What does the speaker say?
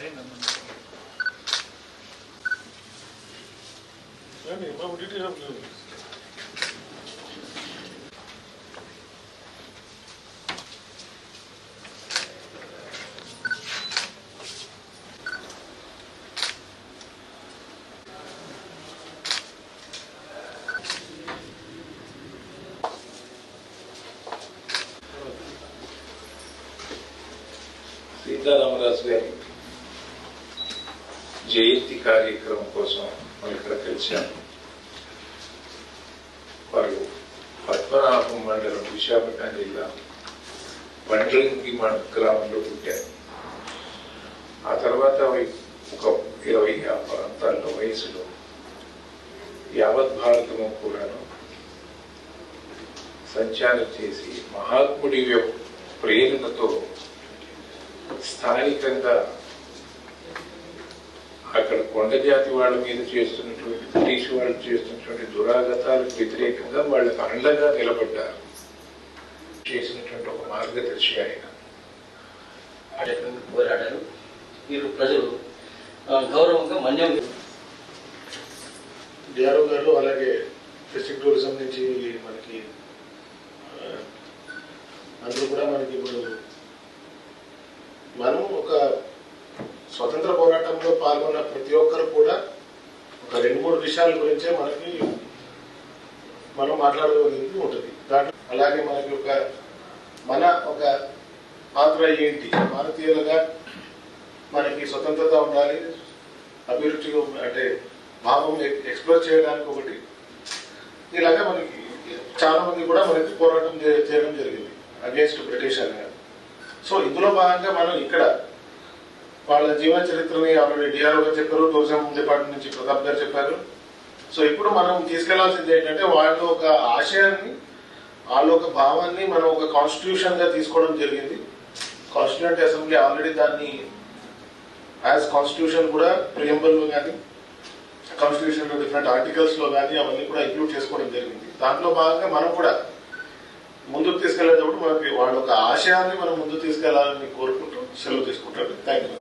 erinnern. Yani ben bunu yapmıyorum. Sitaramaraju గారి జయంతి కార్యక్రమం కోసం మనం ఇక్కడ కలిశాము వారు పద్మనాభం మండలం విశాఖపట్నం జిల్లా పండ్రంగి గ్రామంలో పుట్టారు. ఆ తర్వాత వై- ఒక ఇరవై ఆ ప్రాంతాల్లో వయసులో యావత్ భారతము కూడాను సంచారం చేసి మహాత్ముడి యొక్క ప్రేరణతో స్థానికంగా అక్కడ కొండ జాతి వాళ్ళ మీద చేస్తున్నటువంటి బ్రిటిష్ వాళ్ళు చేస్తున్నటువంటి దురాగతాలకు వ్యతిరేకంగా వాళ్ళకి అండగా నిలబడ్డారు. చేసినటువంటి ఒక మార్గదర్శి ఆయన. పోరాడారు. మీరు ప్రజలు గౌరవంగా మన్యం డిఆర్ఓ గారు అలాగే డిస్ట్రిక్ట్ టూరిజం నుంచి మనకి అందరూ కూడా మనకి ఇప్పుడు మనం ఒక స్వతంత్ర పోరాటంలో పాల్గొన్న ప్రతి ఒక్కరు కూడా ఒక రెండు మూడు విషయాల గురించే మనకి మనం మాట్లాడగలిగింది ఉంటుంది. దాంట్లో అలాగే మనకి ఒక మన ఒక పాత్ర ఏంటి? భారతీయులుగా మనకి స్వతంత్రత ఉండాలి అభిరుచి అంటే భావం ఎక్స్ప్లోర్ చేయడానికి ఒకటి. ఇలాగా మనకి చాలా మంది కూడా మనకి పోరాటం చేయడం జరిగింది. అగేన్స్ట్ బ్రిటిష్ అని. సో ఇందులో భాగంగా మనం ఇక్కడ వాళ్ళ జీవన చరిత్రని ఆల్రెడీ డిఆర్ఓ గారు చెప్పారు టూరిజం డిపార్ట్మెంట్ నుంచి ప్రతాప్ గారు చెప్పారు. సో ఇప్పుడు మనం తీసుకెళ్ళాల్సింది ఏంటంటే వాళ్ళు ఒక ఆశయాన్ని వాళ్ళ ఒక భావాన్ని మనం ఒక కాన్స్టిట్యూషన్గా తీసుకోవడం జరిగింది. కాన్స్టిట్యూంట్ అసెంబ్లీ ఆల్రెడీ దాన్ని యాజ్ కాన్స్టిట్యూషన్ కూడా ప్రియంబల్లో కానీ కాన్స్టిట్యూషన్లో డిఫరెంట్ ఆర్టికల్స్లో కానీ అవన్నీ కూడా ఇంక్లూడ్ చేసుకోవడం జరిగింది. దాంట్లో భాగంగా మనం కూడా ముందుకు తీసుకెళ్ళేటప్పుడు మనకి వాళ్ళ ఒక ఆశయాన్ని మనం ముందుకు తీసుకెళ్ళాలని కోరుకుంటూ సెలవు తీసుకుంటారు థ్యాంక్ యూ